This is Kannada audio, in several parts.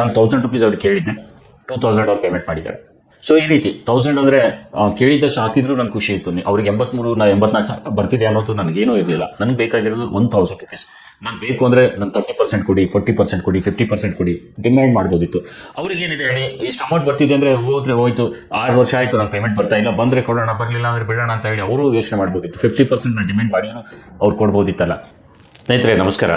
ನಾನು ತೌಸಂಡ್ ರುಪೀಸ್ ಅವ್ರಿಗೆ ಕೇಳಿದ್ದೆ. ಟೂ ತೌಸಂಡ್ ಅವ್ರು ಪೇಮೆಂಟ್ ಮಾಡಿದ್ದಾರೆ. ಸೊ ಈ ರೀತಿ ತೌಸಂಡ್ ಅಂದರೆ ಕೇಳಿದ್ದಷ್ಟು ಹಾಕಿದ್ರು ನನಗೆ ಖುಷಿ ಇತ್ತು. ಅವ್ರಿಗೆ ಎಂಬತ್ಮೂರು ನಾ ಎಂಬತ್ನಾಲ್ಕು ಸಾವಿರ ಬರ್ತಿದೆ ಅನ್ನೋದು ನನಗೇನೂ ಇರಲಿಲ್ಲ. ನನಗೆ ಬೇಕಾಗಿರೋದು ಒನ್ ತೌಸಂಡ್ ರುಪೀಸ್ ನಾನು ಬೇಕು ಅಂದರೆ ನಾನು ತರ್ಟಿ ಪರ್ಸೆಂಟ್ ಕೊಡಿ ಫೋರ್ಟಿ ಪರ್ಸೆಂಟ್ ಕೊಡಿ ಫಿಫ್ಟಿ ಪರ್ಸೆಂಟ್ ಕೊಡಿ ಡಿಮ್ಯಾಂಡ್ ಮಾಡ್ಬೋದಿತ್ತು. ಅವ್ರಿಗೇನಿದೆ ಹೇಳಿ, ಇಷ್ಟು ಅಮೌಂಟ್ ಬರ್ತಿದೆ ಅಂದರೆ ಹೋದ್ರೆ ಹೋಯ್ತು. ಆರು ವರ್ಷ ಆಯಿತು ನಾನು ಪೇಮೆಂಟ್ ಬರ್ತಾ ಇಲ್ಲ. ಬಂದರೆ ಕೊಡೋಣ, ಬರಲಿಲ್ಲ ಅಂದರೆ ಬಿಡೋಣ ಅಂತ ಹೇಳಿ ಅವರು ಯೋಚನೆ ಮಾಡ್ಬೋದಿತ್ತು. ಫಿಫ್ಟಿ ಪರ್ಸೆಂಟ್ ನಾನು ಡಿಮ್ಯಾಂಡ್ ಮಾಡಿ ಅವ್ರು ಕೊಡ್ಬೋದಿತ್ತಲ್ಲ. ಸ್ನೇಹಿತರೆ, ನಮಸ್ಕಾರ.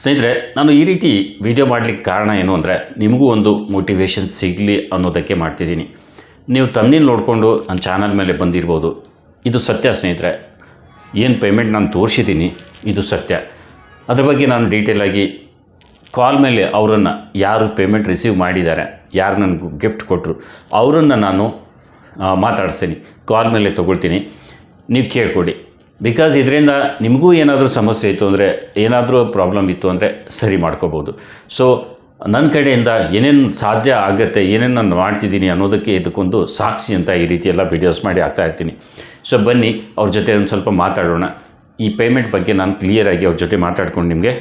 ಸ್ನೇಹಿತರೆ, ನಾನು ಈ ರೀತಿ ವಿಡಿಯೋ ಮಾಡಲಿಕ್ಕೆ ಕಾರಣ ಏನು ಅಂದರೆ, ನಿಮಗೂ ಒಂದು ಮೋಟಿವೇಶನ್ ಸಿಗಲಿ ಅನ್ನೋದಕ್ಕೆ ಮಾಡ್ತಿದ್ದೀನಿ. ನೀವು ತಮ್ಮನೇಲಿ ನೋಡಿಕೊಂಡು ನನ್ನ ಚಾನಲ್ ಮೇಲೆ ಬಂದಿರ್ಬೋದು. ಇದು ಸತ್ಯ ಸ್ನೇಹಿತರೆ. ಏನು ಪೇಮೆಂಟ್ ನಾನು ತೋರಿಸಿದ್ದೀನಿ, ಇದು ಸತ್ಯ. ಅದ್ರ ಬಗ್ಗೆ ನಾನು ಡೀಟೇಲಾಗಿ ಕಾಲ್ ಮೇಲೆ ಅವರನ್ನು ಯಾರು ಪೇಮೆಂಟ್ ರಿಸೀವ್ ಮಾಡಿದ್ದಾರೆ, ಯಾರು ನನಗೆ ಗಿಫ್ಟ್ ಕೊಟ್ಟರು ಅವರನ್ನು ನಾನು ಮಾತಾಡಿಸ್ತೀನಿ. ಕಾಲ್ ಮೇಲೆ ತೊಗೊಳ್ತೀನಿ. ನೀವು ಕೇಳ್ಕೊಡಿ. ಬಿಕಾಸ್ ಇದರಿಂದ ನಿಮಗೂ ಏನಾದರೂ ಸಮಸ್ಯೆ ಇತ್ತು ಅಂದರೆ, ಏನಾದರೂ ಪ್ರಾಬ್ಲಮ್ ಇತ್ತು ಅಂದರೆ ಸರಿ ಮಾಡ್ಕೋಬೋದು. ಸೊ ನನ್ನ ಕಡೆಯಿಂದ ಏನೇನು ಸಾಧ್ಯ ಆಗುತ್ತೆ, ಏನೇನು ನಾನು ಮಾಡ್ತಿದ್ದೀನಿ ಅನ್ನೋದಕ್ಕೆ ಇದಕ್ಕೊಂದು ಸಾಕ್ಷಿ ಅಂತ ಈ ರೀತಿ ಎಲ್ಲ ವಿಡಿಯೋಸ್ ಮಾಡಿ ಹಾಕ್ತಾ ಇರ್ತೀನಿ. ಸೊ ಬನ್ನಿ, ಅವ್ರ ಜೊತೆ ಒಂದು ಸ್ವಲ್ಪ ಮಾತಾಡೋಣ. ಈ ಪೇಮೆಂಟ್ ಬಗ್ಗೆ ನಾನು ಕ್ಲಿಯರಾಗಿ ಅವ್ರ ಜೊತೆ ಮಾತಾಡ್ಕೊಂಡು ನಿಮಗೆ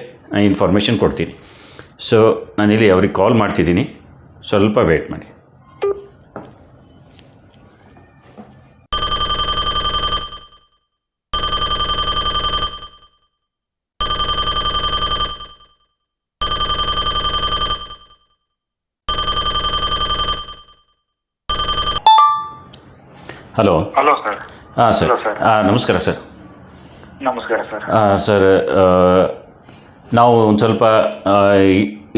ಇನ್ಫಾರ್ಮೇಷನ್ ಕೊಡ್ತೀನಿ. ಸೊ ನಾನಿಲ್ಲಿ ಅವ್ರಿಗೆ ಕಾಲ್ ಮಾಡ್ತಿದ್ದೀನಿ. ಸ್ವಲ್ಪ ವೇಟ್ ಮಾಡಿ. ಹಲೋ. Hello sir. ಹಾಂ ಸರ್. ಹಾಂ ನಮಸ್ಕಾರ ಸರ್. ನಮಸ್ಕಾರ ಸರ್. ಸರ್ ನಾವು ಒಂದು ಸ್ವಲ್ಪ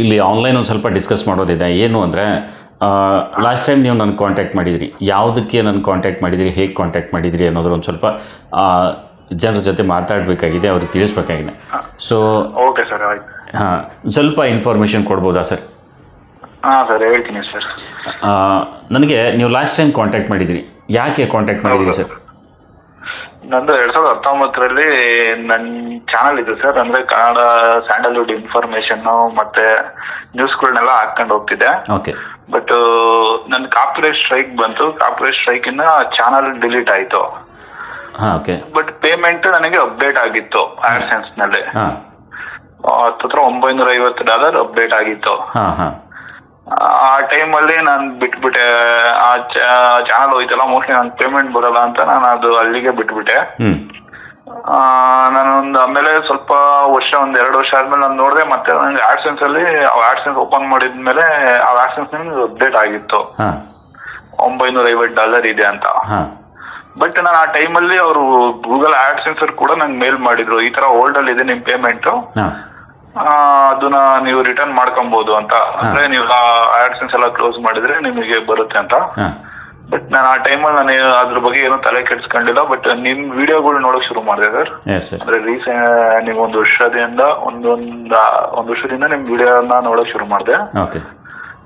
ಇಲ್ಲಿ ಆನ್ಲೈನ್ ಒಂದು ಸ್ವಲ್ಪ ಡಿಸ್ಕಸ್ ಮಾಡೋದಿದೆ. ಏನು ಅಂದರೆ ಲಾಸ್ಟ್ ಟೈಮ್ ನೀವು ನನ್ನ ಕಾಂಟ್ಯಾಕ್ಟ್ ಮಾಡಿದಿರಿ. ಯಾವುದಕ್ಕೆ ನನ್ನ ಕಾಂಟ್ಯಾಕ್ಟ್ ಮಾಡಿದಿರಿ? ಹೇಗೆ ಕಾಂಟ್ಯಾಕ್ಟ್ ಮಾಡಿದಿರಿ ಅನ್ನೋದ್ರ ಒಂದು ಸ್ವಲ್ಪ ಜನರ ಜೊತೆ ಮಾತಾಡಬೇಕಾಗಿದೆ ಅವ್ರಿಗೆ ತಿಳಿಸ್ಬೇಕಾಗಿದೆ. ಸೊ ಓಕೆ ಸರ್ ಹಾಂ ಸ್ವಲ್ಪ ಇನ್ಫಾರ್ಮೇಷನ್ ಕೊಡ್ಬೋದಾ ಸರ್? ಹಾಂ ಸರ್ ಹೇಳ್ತೀನಿ ಸರ್. ನನಗೆ ನೀವು ಲಾಸ್ಟ್ ಟೈಮ್ ಕಾಂಟ್ಯಾಕ್ಟ್ ಮಾಡಿದಿರಿ. ಯಾಕೆ ಕಾಂಟ್ಯಾಕ್ಟ್ ಮಾಡಿದ್ರಿ ಸರ್? ನಂದು ಎರಡ್ ಸಾವಿರದ ಹತ್ತೊಂಬತ್ತರಲ್ಲಿ ನನ್ನ ಚಾನಲ್ ಇದೆ ಸರ್. ಅಂದ್ರೆ ಕನ್ನಡ ಸ್ಯಾಂಡಲ್ವುಡ್ ಇನ್ಫಾರ್ಮೇಶನ್ ಮತ್ತೆ ನ್ಯೂಸ್ಗಳನ್ನೆಲ್ಲ ಹಾಕೊಂಡು ಹೋಗ್ತಿದ್ದೆ. ಓಕೆ ಬಟ್ ನನ್ನ ಕಾಪಿರೈಟ್ ಸ್ಟ್ರೈಕ್ ಬಂತು. ಕಾಪಿರೈಟ್ ಸ್ಟ್ರೈಕ್ ಇಂದ ಚಾನಲ್ ಡಿಲೀಟ್ ಆಯ್ತು. ಓಕೆ ಬಟ್ ಪೇಮೆಂಟ್ ನನಗೆ ಅಪ್ಡೇಟ್ ಆಗಿತ್ತು ಆಡ್ಸೆನ್ಸ್ನಲ್ಲಿ. ಹತ್ತತ್ರ ಒಂಬೈನೂರ ಐವತ್ತು ಡಾಲರ್ ಅಪ್ಡೇಟ್ ಆಗಿತ್ತು ಹಾಂ ಟೈಮ್ ಅಲ್ಲಿ ಟೈಮಲ್ಲಿ ನಾನು ಬಿಟ್ಬಿಟ್ಟೆ. ಆ ಚಾನಲ್ ಹೋಯ್ತಲ್ಲ ಮೋಸ್ಟ್ಲಿ ನನ್ ಪೇಮೆಂಟ್ ಬರಲ್ಲ ಅಂತ ನಾನು ಅದು ಅಲ್ಲಿಗೆ ಬಿಟ್ಬಿಟ್ಟೆ. ಹ್ಮ್. ಆ, ನಾನೊಂದು ಆಮೇಲೆ ಸ್ವಲ್ಪ ವರ್ಷ ಒಂದ್ ಎರಡು ವರ್ಷ ಆದ್ಮೇಲೆ ನಾನು ನೋಡಿದೆ ಮತ್ತೆ ನನಗೆ ಆಡ್ಸೆನ್ಸ್ ಅಲ್ಲಿ ಆಡ್ಸೆನ್ಸ್ ಓಪನ್ ಮಾಡಿದ್ಮೇಲೆ ಆ ಆಡ್ಸೆನ್ಸ್ ಅಪ್ಡೇಟ್ ಆಗಿತ್ತು. ಹಾಂ. ಒಂಬೈನೂರ ಐವತ್ತು ಡಾಲರ್ ಇದೆ ಅಂತ. ಹಾಂ. ಬಟ್ ನಾನು ಆ ಟೈಮಲ್ಲಿ ಅವರು ಗೂಗಲ್ ಆಡ್ಸೆನ್ಸ್ ಕೂಡ ನಂಗೆ ಮೇಲ್ ಮಾಡಿದ್ರು. ಈ ತರ ಓಲ್ಡ್ ಅಲ್ಲಿ ಇದೆ ನಿಮ್ ಪೇಮೆಂಟ್ ಹಾಂ. ಅದನ್ನ ನೀವು ರಿಟರ್ನ್ ಮಾಡ್ಕೊಬಹುದು ಅಂತ. ಅಂದ್ರೆ ನೀವು ಆಡ್ಸೆನ್ಸ್ ಎಲ್ಲ ಕ್ಲೋಸ್ ಮಾಡಿದ್ರೆ ನಿಮಗೆ ಬರುತ್ತೆ ಅಂತ. ಬಟ್ ನಾನು ಆ ಟೈಮಲ್ಲಿ ನಾನು ಅದ್ರ ಬಗ್ಗೆ ಏನೂ ತಲೆ ಕೆಡ್ಸ್ಕೊಂಡಿಲ್ಲ. ಬಟ್ ನಿಮ್ ವಿಡಿಯೋಗಳು ನೋಡಕ್ ಶುರು ಮಾಡಿದೆ ಸರ್. ಅಂದ್ರೆ ರೀಸೆಂಟ್ ನೀವು ಒಂದು ವರ್ಷದಿಂದ ಒಂದೊಂದ ಒಂದು ವರ್ಷದಿಂದ ನಿಮ್ ವಿಡಿಯೋನ ನೋಡಕ್ ಶುರು ಮಾಡಿದೆ.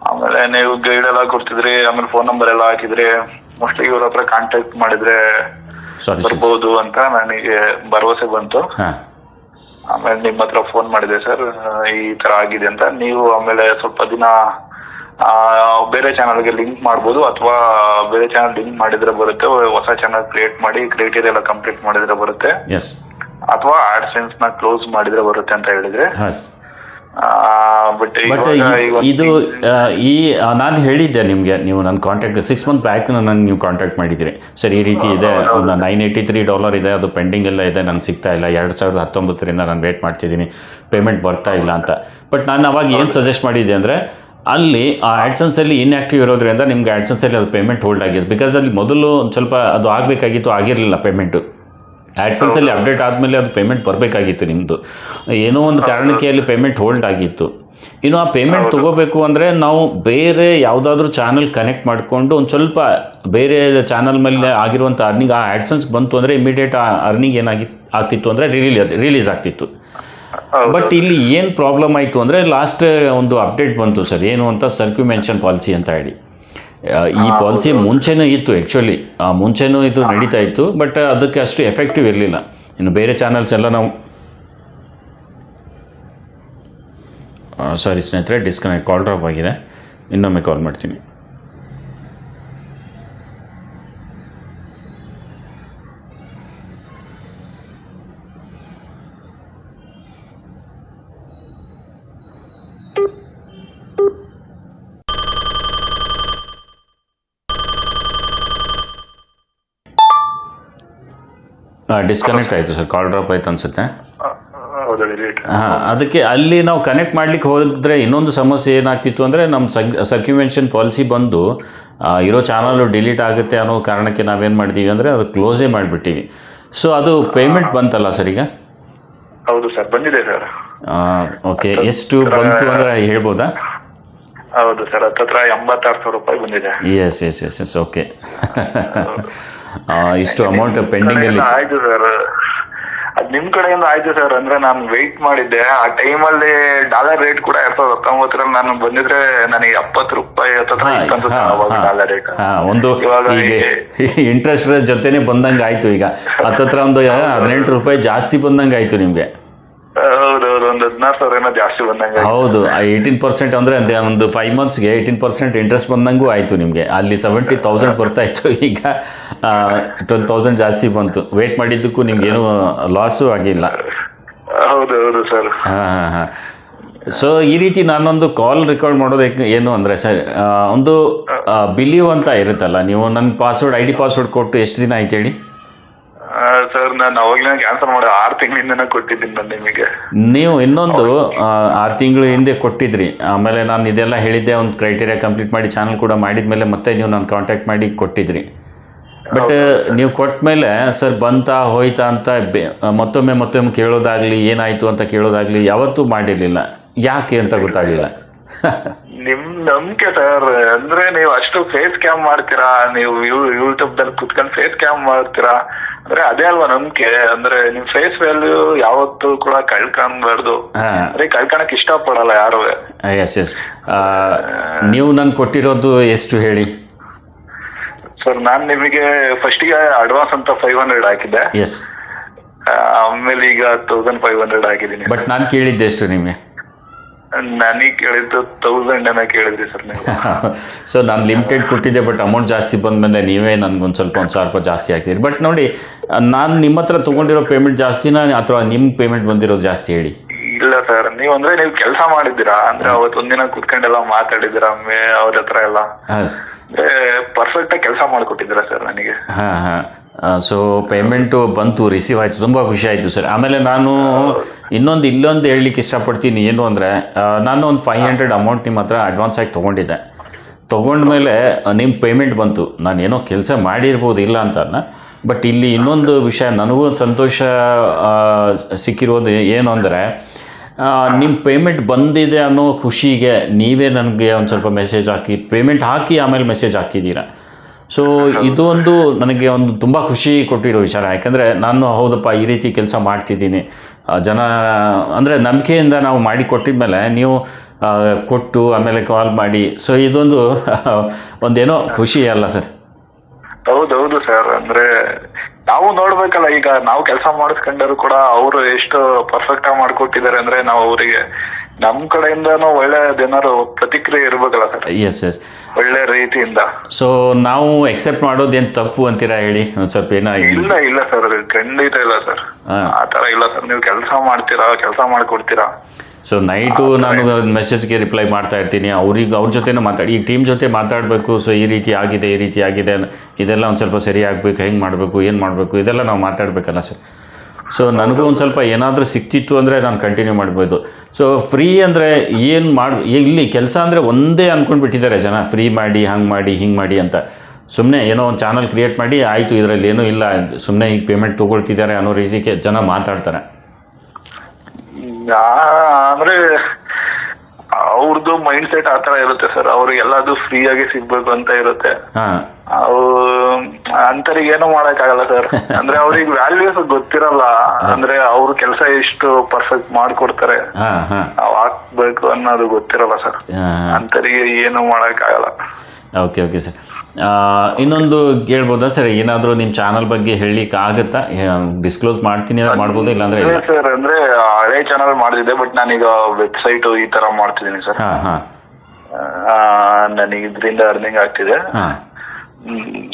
ಆಮೇಲೆ ನೀವು ಗೈಡ್ ಎಲ್ಲ ಕೊಡ್ತಿದ್ರಿ ಆಮೇಲೆ ಫೋನ್ ನಂಬರ್ ಎಲ್ಲ ಹಾಕಿದ್ರಿ ಮೋಸ್ಟ್ಲಿ ಇವ್ರ ಹತ್ರ ಕಾಂಟ್ಯಾಕ್ಟ್ ಮಾಡಿದ್ರೆ ಬರ್ಬೋದು ಅಂತ ನನಗೆ ಭರವಸೆ ಬಂತು. ಆಮೇಲೆ ನಿಮ್ಮ ಹತ್ರ ಫೋನ್ ಮಾಡಿದೆ ಸರ್ ಈ ತರ ಆಗಿದೆ ಅಂತ. ನೀವು ಆಮೇಲೆ ಸ್ವಲ್ಪ ದಿನ ಆ, ಬೇರೆ ಚಾನಲ್ಗೆ ಲಿಂಕ್ ಮಾಡ್ಬೋದು ಅಥವಾ ಬೇರೆ ಚಾನಲ್ ಲಿಂಕ್ ಮಾಡಿದ್ರೆ ಬರುತ್ತೆ. ಹೊಸ ಚಾನಲ್ ಕ್ರಿಯೇಟ್ ಮಾಡಿ ಕ್ರೈಟೀರಿಯಾ ಎಲ್ಲ ಕಂಪ್ಲೀಟ್ ಮಾಡಿದ್ರೆ ಬರುತ್ತೆ. ಅಥವಾ ಅಥವಾ ಆಡ್ಸೆನ್ಸ್ನ ಕ್ಲೋಸ್ ಮಾಡಿದ್ರೆ ಬರುತ್ತೆ ಅಂತ ಹೇಳಿದ್ರೆ. ಬಟ್ ಇದು ಈ ನಾನು ಹೇಳಿದ್ದೆ ನಿಮಗೆ ನೀವು ನನ್ನ ಕಾಂಟ್ಯಾಕ್ಟ್ ಸಿಕ್ಸ್ ಮಂತ್ ಬ್ಯಾಕ್ ನನಗೆ ನೀವು ಕಾಂಟ್ಯಾಕ್ಟ್ ಮಾಡಿದ್ದೀರಿ ಸರ್ ಈ ರೀತಿ ಇದೆ ಒಂದು ನೈನ್ ಏಯ್ಟಿ ತ್ರೀ ಡಾಲರ್ ಇದೆ ಅದು ಪೆಂಡಿಂಗ್ ಎಲ್ಲ ಇದೆ ನನಗೆ ಸಿಗ್ತಾ ಇಲ್ಲ. ಎರಡು ಸಾವಿರದ ಹತ್ತೊಂಬತ್ತರಿಂದ ನಾನು ವೇಟ್ ಮಾಡ್ತಿದ್ದೀನಿ. ಪೇಮೆಂಟ್ ಬರ್ತಾ ಇಲ್ಲ ಅಂತ. ಬಟ್ ನಾನು ಅವಾಗ ಏನು ಸಜೆಸ್ಟ್ ಮಾಡಿದ್ದೆ ಅಂದರೆ ಅಲ್ಲಿ ಆ ಆ್ಯಡ್ಸನ್ಸಲ್ಲಿ ಇನ್ಆ್ಯಕ್ಟಿವ್ ಇರೋದ್ರಿಂದ ನಿಮ್ಗೆ ಆ್ಯಡ್ಸನ್ಸಲ್ಲಿ ಅದು ಪೇಮೆಂಟ್ ಹೋಲ್ಡ್ ಆಗಿದೆ ಬಿಕಾಸ್ ಅಲ್ಲಿ ಮೊದಲು ಒಂದು ಸ್ವಲ್ಪ ಅದು ಆಗಬೇಕಾಗಿತ್ತು ಆಗಿರಲಿಲ್ಲ ಪೇಮೆಂಟು ಆ್ಯಡ್ಸನ್ಸಲ್ಲಿ ಅಪ್ಡೇಟ್ ಆದಮೇಲೆ ಅದು ಪೇಮೆಂಟ್ ಬರಬೇಕಾಗಿತ್ತು ನಿಮ್ಮದು ಏನೋ ಒಂದು ಕಾರಣಕ್ಕೆ ಅಲ್ಲಿ ಪೇಮೆಂಟ್ ಹೋಲ್ಡ್ ಆಗಿತ್ತು. ಇನ್ನು ಆ ಪೇಮೆಂಟ್ ತೊಗೋಬೇಕು ಅಂದರೆ ನಾವು ಬೇರೆ ಯಾವುದಾದ್ರೂ ಚಾನಲ್ ಕನೆಕ್ಟ್ ಮಾಡಿಕೊಂಡು ಒಂದು ಸ್ವಲ್ಪ ಬೇರೆ ಚಾನಲ್ ಮೇಲೆ ಆಗಿರುವಂಥ ಅರ್ನಿಂಗ್ ಆ ಆ್ಯಡ್ಸನ್ಸ್ ಬಂತು ಅಂದರೆ ಇಮಿಡಿಯೇಟ್ ಆ ಅರ್ನಿಂಗ್ ಏನಾಗಿ ಆಗ್ತಿತ್ತು ಅಂದರೆ ರಿಲೀಸ್ ರಿಲೀಸ್ ಆಗ್ತಿತ್ತು. ಬಟ್ ಇಲ್ಲಿ ಏನು ಪ್ರಾಬ್ಲಮ್ ಆಯಿತು ಅಂದರೆ ಲಾಸ್ಟ್ ಒಂದು ಅಪ್ಡೇಟ್ ಬಂತು ಸರ್. ಏನು ಅಂತ ಸರ್ಕ್ಯುಮೆನ್ಷನ್ ಪಾಲಿಸಿ ಅಂತ ಹೇಳಿ. ಈ ಪಾಲಿಸಿ ಮುಂಚೆನೂ ಇತ್ತು ಆ್ಯಕ್ಚುಲಿ ಮುಂಚೆನೂ ಇದು ನಡೀತಾ ಇತ್ತು ಬಟ್ ಅದಕ್ಕೆ ಅಷ್ಟು ಎಫೆಕ್ಟಿವ್ ಇರಲಿಲ್ಲ. ಇನ್ನು ಬೇರೆ ಚಾನಲ್ಸ್ ಎಲ್ಲ ನಾವು ಸಾರಿ ಸ್ನೇಹಿತರೆ ಡಿಸ್ಕನೆಕ್ಟ್ ಕಾಲ್ ಡ್ರಾಪ್ ಆಗಿದೆ. ಇನ್ನೊಮ್ಮೆ ಕಾಲ್ ಮಾಡ್ತೀನಿ. ಡಿಸ್ಕನೆಕ್ಟ್ ಆಯಿತು ಸರ್ ಕಾಲ್ ಡ್ರಾಪ್ ಆಯ್ತು ಅನ್ಸುತ್ತೆ. ಹೌದು ಡಿಲೀಟ್ ಹಾಂ ಅದಕ್ಕೆ ಅಲ್ಲಿ ನಾವು ಕನೆಕ್ಟ್ ಮಾಡ್ಲಿಕ್ಕೆ ಹೋದರೆ ಇನ್ನೊಂದು ಸಮಸ್ಯೆ ಏನಾಗ್ತಿತ್ತು ಅಂದರೆ ನಮ್ಮ ಸಗ್ ಸರ್ಕ್ಯುಮೆನ್ಷನ್ ಪಾಲಿಸಿ ಬಂದು ಆ, ಇರೋ ಚಾನಲು ಡಿಲೀಟ್ ಆಗುತ್ತೆ ಅನ್ನೋ ಕಾರಣಕ್ಕೆ ನಾವೇನು ಮಾಡ್ತೀವಿ ಅಂದರೆ ಅದು ಕ್ಲೋಸೇ ಮಾಡಿಬಿಟ್ಟಿವಿ. ಸೊ ಅದು ಪೇಮೆಂಟ್ ಬಂತಲ್ಲ ಸರ್ ಈಗ? ಹೌದು ಸರ್ ಬಂದಿದೆ ಸರ್. ಓಕೆ ಎಷ್ಟು ಬಂತು ಅಂದರೆ ಹೇಳ್ಬೋದಾ? ಹೌದು ಸರ್ ಹತ್ತತ್ರ ಎಂಬತ್ತಾರು ಸಾವಿರ ರೂಪಾಯಿ ಬಂದಿದೆ. Yes yes yes yes okay ಇಷ್ಟು ಅಮೌಂಟ್ ಪೆಂಡಿಂಗ್ ಅಲ್ಲಿ ಆಯ್ತು ಸರ್ ಅದ್ ನಿಮ್ ಕಡೆಯಿಂದ ಆಯ್ತು ಸರ್ ಅಂದ್ರೆ ನಾನು ವೆಯ್ಟ್ ಮಾಡಿದ್ದೆ. ಆ ಟೈಮಲ್ಲಿ ಡಾಲರ್ ರೇಟ್ ಕೂಡ ಎರಡ್ ಸಾವಿರದ ಹತ್ತೊಂಬತ್ತರಲ್ಲಿ ನಾನು ಬಂದಿದ್ರೆ ನನಗೆ ಎಪ್ಪತ್ತು ರೂಪಾಯಿ ಹತ್ತತ್ರ ಇತ್ತು ಡಾಲರ್ ರೇಟ್ ಹಾಂ ಒಂದು ಇವಾಗ ಇಂಟ್ರೆಸ್ಟ್ ಜೊತೆನೆ ಬಂದಂಗೆ ಆಯ್ತು ಈಗ. ಹತ್ತತ್ರ ಒಂದು ಹದಿನೆಂಟು ರೂಪಾಯಿ ಜಾಸ್ತಿ ಬಂದಂಗೆ ಆಯ್ತು ನಿಮಗೆ. ಹೌದೌದು ಒಂದು ಹದಿನಾರು ಸಾವಿರ ಏನೋ ಜಾಸ್ತಿ ಬಂದಂಗೆ ಆಯ್ತು. ಹೌದು ಏಯ್ಟೀನ್ ಪರ್ಸೆಂಟ್ ಅಂದರೆ ಒಂದು ಫೈವ್ ಮಂತ್ಸ್ಗೆ ಏಯ್ಟೀನ್ ಪರ್ಸೆಂಟ್ ಇಂಟ್ರೆಸ್ಟ್ ಬಂದಂಗೂ ಆಯಿತು ನಿಮಗೆ. ಅಲ್ಲಿ ಸೆವೆಂಟಿ ತೌಸಂಡ್ ಬರ್ತಾ ಇತ್ತು ಈಗ ಟ್ವೆಲ್ ತೌಸಂಡ್ ಜಾಸ್ತಿ ಬಂತು. ವೇಟ್ ಮಾಡಿದ್ದಕ್ಕೂ ನಿಮ್ಗೇನು ಲಾಸು ಆಗಿಲ್ಲ. ಹೌದು ಹೌದು ಸರ್ ಹಾಂ ಹಾಂ ಹಾಂ. ಸೊ ಈ ರೀತಿ ನಾನೊಂದು ಕಾಲ್ ರೆಕಾರ್ಡ್ ಮಾಡೋದಕ್ಕೆ ಏನು ಅಂದರೆ ಸರ್ ಒಂದು ಬಿಲೀವ್ ಅಂತ ಇರುತ್ತಲ್ಲ ನೀವು ನನ್ನ ಪಾಸ್ವರ್ಡ್ ಐ ಡಿ ಪಾಸ್ವರ್ಡ್ ಕೊಟ್ಟು ಎಷ್ಟು ದಿನ ಆಯ್ತು ಹೇಳಿ? ಸರ್ ನಾನು ಅವಾಗಲೇ ಕ್ಯಾನ್ಸಲ್ ಮಾಡಿ ಆರು ತಿಂಗಳಿಂದನೇ ಕೊಟ್ಟಿದ್ದೀನಿ ನಾನು ನಿಮಗೆ. ನೀವು ಇನ್ನೊಂದು ಆರು ತಿಂಗಳು ಹಿಂದೆ ಕೊಟ್ಟಿದ್ರಿ. ಆಮೇಲೆ ನಾನು ಇದೆಲ್ಲ ಹೇಳಿದ್ದೆ ಒಂದು ಕ್ರೈಟೀರಿಯಾ ಕಂಪ್ಲೀಟ್ ಮಾಡಿ ಚಾನಲ್ ಕೂಡ ಮಾಡಿದ ಮೇಲೆ ಮತ್ತೆ ನೀವು ನಾನು ಕಾಂಟ್ಯಾಕ್ಟ್ ಮಾಡಿ ಕೊಟ್ಟಿದ್ರಿ. ಬಟ್ ನೀವು ಕೊಟ್ಟ ಮೇಲೆ ಸರ್ ಬಂತಾ ಹೋಯ್ತಾ ಅಂತ ಬೆ- ಮತ್ತೊಮ್ಮೆ ಮತ್ತೊಮ್ಮೆ ಕೇಳೋದಾಗಲಿ ಏನಾಯಿತು ಅಂತ ಕೇಳೋದಾಗಲಿ ಯಾವತ್ತೂ ಮಾಡಿರಲಿಲ್ಲ. ಯಾಕೆ ಅಂತ ಗೊತ್ತಾಗಲಿಲ್ಲ. ನಿಮ್ ನಂಬಿಕೆ ಸರ್. ಅಂದ್ರೆ ನೀವು ಅಷ್ಟು ಫೇಸ್ ಕ್ಯಾಮ್ ಮಾಡ್ತೀರಾ ನೀವು ಯೂಟ್ಯೂಬ್ ದಲ್ಲಿ ಕುತ್ಕೊಂಡು ಫೇಸ್ ಕ್ಯಾಮ್ ಮಾಡ್ತೀರಾ ಅಂದ್ರೆ ಅದೇ ಅಲ್ವಾ ನಂಬಿಕೆ? ಅಂದ್ರೆ ನಿಮ್ ಫೇಸ್ ವ್ಯಾಲ್ಯೂ ಯಾವತ್ತೂ ಕೂಡ ಕಳ್ಕೊಂಬಾರ್ದು. ಹಾ. ಅಂದ್ರೆ ಕಳ್ಕೊಳಕ್ ಇಷ್ಟಪಡಲ್ಲ ಯಾರು. ಎಸ್ ಎಸ್ ನೀವು ನನ್ ಕೊಟ್ಟಿರೋದು ಎಷ್ಟು ಹೇಳಿ? ಸರ್ ನಾನ್ ನಿಮಗೆ ಫಸ್ಟ್ಗೆ ಅಡ್ವಾನ್ಸ್ ಅಂತ ಫೈವ್ ಹಂಡ್ರೆಡ್ ಹಾಕಿದ್ದೆ. ಎಸ್ ಆ, ಆಮೇಲೆ ಈಗ ತೌಸಂಡ್ ಫೈವ್ ಹಂಡ್ರೆಡ್ ಹಾಕಿದ್ದೀನಿ. ಬಟ್ ನಾನು ಕೇಳಿದ್ದೆ ಎಷ್ಟು ನಿಮಗೆ? ನನಗೆ ಕೇಳಿದ್ದು ತೌಸಂಡ್ ಏನೋ ಕೇಳಿದ್ರಿ ಸರ್ ನೀವು? ಸೊ ನಾನು ಲಿಮಿಟೆಡ್ ಕೊಟ್ಟಿದ್ದೆ ಬಟ್ ಅಮೌಂಟ್ ಜಾಸ್ತಿ ಬಂದಮೇಲೆ ನೀವೇ ನನಗೊಂದು ಸ್ವಲ್ಪ ಒಂದು ಸಾವಿರ ರೂಪಾಯಿ ಜಾಸ್ತಿ ಹಾಕಿದ್ರಿ. ಬಟ್ ನೋಡಿ ನಾನು ನಿಮ್ಮ ಹತ್ರ ತೊಗೊಂಡಿರೋ ಪೇಮೆಂಟ್ ಜಾಸ್ತಿನ ಅಥವಾ ನಿಮ್ಮ ಪೇಮೆಂಟ್ ಬಂದಿರೋದು ಜಾಸ್ತಿ ಹೇಳಿ? ಇಲ್ಲ ಸರ್ ನೀವ್ ಅಂದ್ರೆ ನೀವು ಕೆಲಸ ಮಾಡಿದ್ದೀರಾ? ಅಂದ್ರೆ ಅವತ್ತೊಂದಿನ ಕುತ್ಕೊಂಡೆಲ್ಲ ಮಾತಾಡಿದಿರ ಅವ್ರ ಹತ್ರ ಎಲ್ಲ? ಪರ್ಫೆಕ್ಟ್ ಆಗಿ ಕೆಲಸ ಮಾಡಿಕೊಟ್ಟಿದ್ದೀರಾ ಸರ್ ನನಗೆ? ಹಾ ಹಾಂ. ಸೊ ಪೇಮೆಂಟು ಬಂತು ರಿಸೀವ್ ಆಯಿತು, ತುಂಬ ಖುಷಿ ಆಯಿತು ಸರ್ ಆಮೇಲೆ ನಾನು ಇನ್ನೊಂದು ಇಲ್ಲೊಂದು ಹೇಳಲಿಕ್ಕೆ ಇಷ್ಟಪಡ್ತೀನಿ ಏನು ಅಂದರೆ ನಾನು ಒಂದು ಫೈವ್ ಹಂಡ್ರೆಡ್ ಅಮೌಂಟ್ ನಿಮ್ಮ ಹತ್ರ ಅಡ್ವಾನ್ಸ್ ಆಗಿ ತೊಗೊಂಡಿದ್ದೆ. ತೊಗೊಂಡ್ಮೇಲೆ ನಿಮ್ಮ ಪೇಮೆಂಟ್ ಬಂತು. ನಾನು ಏನೋ ಕೆಲಸ ಮಾಡಿರ್ಬೋದು ಇಲ್ಲ ಅಂತ ಬಟ್ ಇಲ್ಲಿ ಇನ್ನೊಂದು ವಿಷಯ ನನಗೂ ಸಂತೋಷ ಸಿಕ್ಕಿರೋದು ಏನು ಅಂದರೆ ನಿಮ್ಮ ಪೇಮೆಂಟ್ ಬಂದಿದೆ ಅನ್ನೋ ಖುಷಿಗೆ ನೀವೇ ನನಗೆ ಒಂದು ಸ್ವಲ್ಪ ಮೆಸೇಜ್ ಹಾಕಿ ಪೇಮೆಂಟ್ ಹಾಕಿ ಆಮೇಲೆ ಮೆಸೇಜ್ ಹಾಕಿದ್ದೀರಾ ಸೊ ಇದು ಒಂದು ನನಗೆ ಒಂದು ತುಂಬ ಖುಷಿ ಕೊಟ್ಟಿರೋ ವಿಚಾರ. ಯಾಕಂದರೆ ನಾನು ಹೌದಪ್ಪ ಈ ರೀತಿ ಕೆಲಸ ಮಾಡ್ತಿದ್ದೀನಿ. ಜನ ಅಂದರೆ ನಂಬಿಕೆಯಿಂದ ನಾವು ಮಾಡಿ ಕೊಟ್ಟಿದ್ಮೇಲೆ ನೀವು ಕೊಟ್ಟು ಆಮೇಲೆ ಕಾಲ್ ಮಾಡಿ. ಸೊ ಇದೊಂದು ಒಂದೇನೋ ಖುಷಿ ಅಲ್ಲ ಸರ್? ಹೌದೌದು ಸರ್. ಅಂದ್ರೆ ನಾವು ನೋಡ್ಬೇಕಲ್ಲ ಈಗ ನಾವು ಕೆಲಸ ಮಾಡಿಸ್ಕೊಂಡರು ಕೂಡ ಅವರು ಎಷ್ಟು ಪರ್ಫೆಕ್ಟ್ ಆಗಿ ಮಾಡ್ಕೊಟ್ಟಿದ್ದಾರೆ ಅಂದ್ರೆ ನಾವು ಅವರಿಗೆ ನಮ್ ಕಡೆಯಿಂದನೂ ಒಳ್ಳೆದೇನಾದ್ರು ಪ್ರತಿಕ್ರಿಯೆ ಇರ್ಬೇಕಲ್ಲ ಸರ್. ಎಸ್ ಎಸ್ ಒಳ್ಳೆ ರೀತಿಯಿಂದ. ಸೊ ನಾವು ಎಕ್ಸೆಪ್ಟ್ ಮಾಡೋದೇನು ತಪ್ಪು ಅಂತೀರಾ ಹೇಳಿ? ಒಂದು ಸ್ವಲ್ಪ ಏನೋ ಇಲ್ಲ ಇಲ್ಲ ಸರ್ ಖಂಡಿತ ಇಲ್ಲ ಸರ್. ಹಾ. ಆ ತರ ಇಲ್ಲ ಸರ್ ನೀವು ಕೆಲಸ ಮಾಡ್ತೀರಾ ಕೆಲಸ ಮಾಡ್ಕೊಡ್ತೀರಾ? ಸೊ ನೈಟು ನಾನು ಮೆಸೇಜ್ಗೆ ರಿಪ್ಲೈ ಮಾಡ್ತಾ ಇರ್ತೀನಿ. ಅವ್ರಿಗೆ ಅವ್ರ ಜೊತೆನೂ ಮಾತಾಡಿ ಈ ಟೀಮ್ ಜೊತೆ ಮಾತಾಡಬೇಕು ಸೊ ಈ ರೀತಿ ಆಗಿದೆ ಈ ರೀತಿ ಆಗಿದೆ ಇದೆಲ್ಲ ಒಂದು ಸ್ವಲ್ಪ ಸರಿ ಆಗಬೇಕು ಹೆಂಗೆ ಮಾಡಬೇಕು ಏನು ಮಾಡಬೇಕು ಇದೆಲ್ಲ ನಾವು ಮಾತಾಡಬೇಕಲ್ಲ ಸರ್. ಸೊ ನನಗೂ ಒಂದು ಸ್ವಲ್ಪ ಏನಾದರೂ ಸಿಕ್ತಿತ್ತು ಅಂದರೆ ನಾನು ಕಂಟಿನ್ಯೂ ಮಾಡ್ಬೋದು. ಸೊ ಫ್ರೀ ಅಂದರೆ ಏನು ಮಾಡಿ ಇಲ್ಲಿ ಕೆಲಸ ಅಂದರೆ ಒಂದೇ ಅಂದ್ಕೊಂಡ್ಬಿಟ್ಟಿದ್ದಾರೆ ಜನ. ಫ್ರೀ ಮಾಡಿ ಹಂಗೆ ಮಾಡಿ ಹಿಂಗೆ ಮಾಡಿ ಅಂತ. ಸುಮ್ಮನೆ ಏನೋ ಒಂದು ಚಾನಲ್ ಕ್ರಿಯೇಟ್ ಮಾಡಿ ಆಯಿತು ಇದರಲ್ಲಿ ಏನೂ ಇಲ್ಲ. ಸುಮ್ಮನೆ ಈಗ ಪೇಮೆಂಟ್ ತೊಗೊಳ್ತಿದ್ದಾರೆ ಅನ್ನೋ ರೀತಿಗೆ ಜನ ಮಾತಾಡ್ತಾರೆ. ಅಂದರೆ ಅವ್ರದ್ದು ಮೈಂಡ್ ಸೆಟ್ ಆ ಥರ ಇರುತ್ತೆ ಸರ್. ಅವ್ರಿಗೆ ಎಲ್ಲದು ಫ್ರೀ ಆಗಿ ಸಿಗ್ಬೇಕು ಅಂತ ಇರುತ್ತೆ. ಅಂತರಿಗೆ ಏನು ಮಾಡಕ್ಕಾಗಲ್ಲ ಸರ್ ಅಂದ್ರೆ ಅವ್ರಿಗೆ ವ್ಯಾಲ್ಯೂಸ್ ಗೊತ್ತಿರಲ್ಲ. ಅಂದ್ರೆ ಅವ್ರ ಕೆಲಸ ಎಷ್ಟು ಪರ್ಫೆಕ್ಟ್ ಮಾಡ್ಕೊಡ್ತಾರೆ. ನಾವ್ ಹಾಕ್ಬೇಕು ಅನ್ನೋದು ಗೊತ್ತಿರಲ್ಲ ಸರ್ ಅಂತರಿಗೆ ಏನು ಮಾಡಕ್ಕಾಗಲ್ಲ. ಓಕೆ ಓಕೆ ಸರ್ ಇನ್ನೊಂದು ಕೇಳ್ಬೋದಾ ಸರ್ ಏನಾದರೂ ನಿಮ್ಮ ಚಾನಲ್ ಬಗ್ಗೆ ಹೇಳಲಿಕ್ಕೆ ಆಗುತ್ತಾ? ಡಿಸ್ಕ್ಲೋಸ್ ಮಾಡ್ತೀನಿ ಅಂದ್ರೆ ಮಾಡ್ಬೋದು? ಇಲ್ಲಾಂದ್ರೆ ಇಲ್ಲ ಸರ್ ಅಂದ್ರೆ ಹಳೆ ಚಾನಲ್ ಮಾಡ್ತಿದ್ದೆ ಬಟ್ ನಾನೀಗ ವೆಬ್ಸೈಟ್ ಈ ತರ ಮಾಡ್ತಿದ್ದೀನಿ ಸರ್ ಹಾಂ ಹಾಂ. ನನಗೆ ಇದರಿಂದ ಅರ್ನಿಂಗ್ ಆಗ್ತಿದೆ.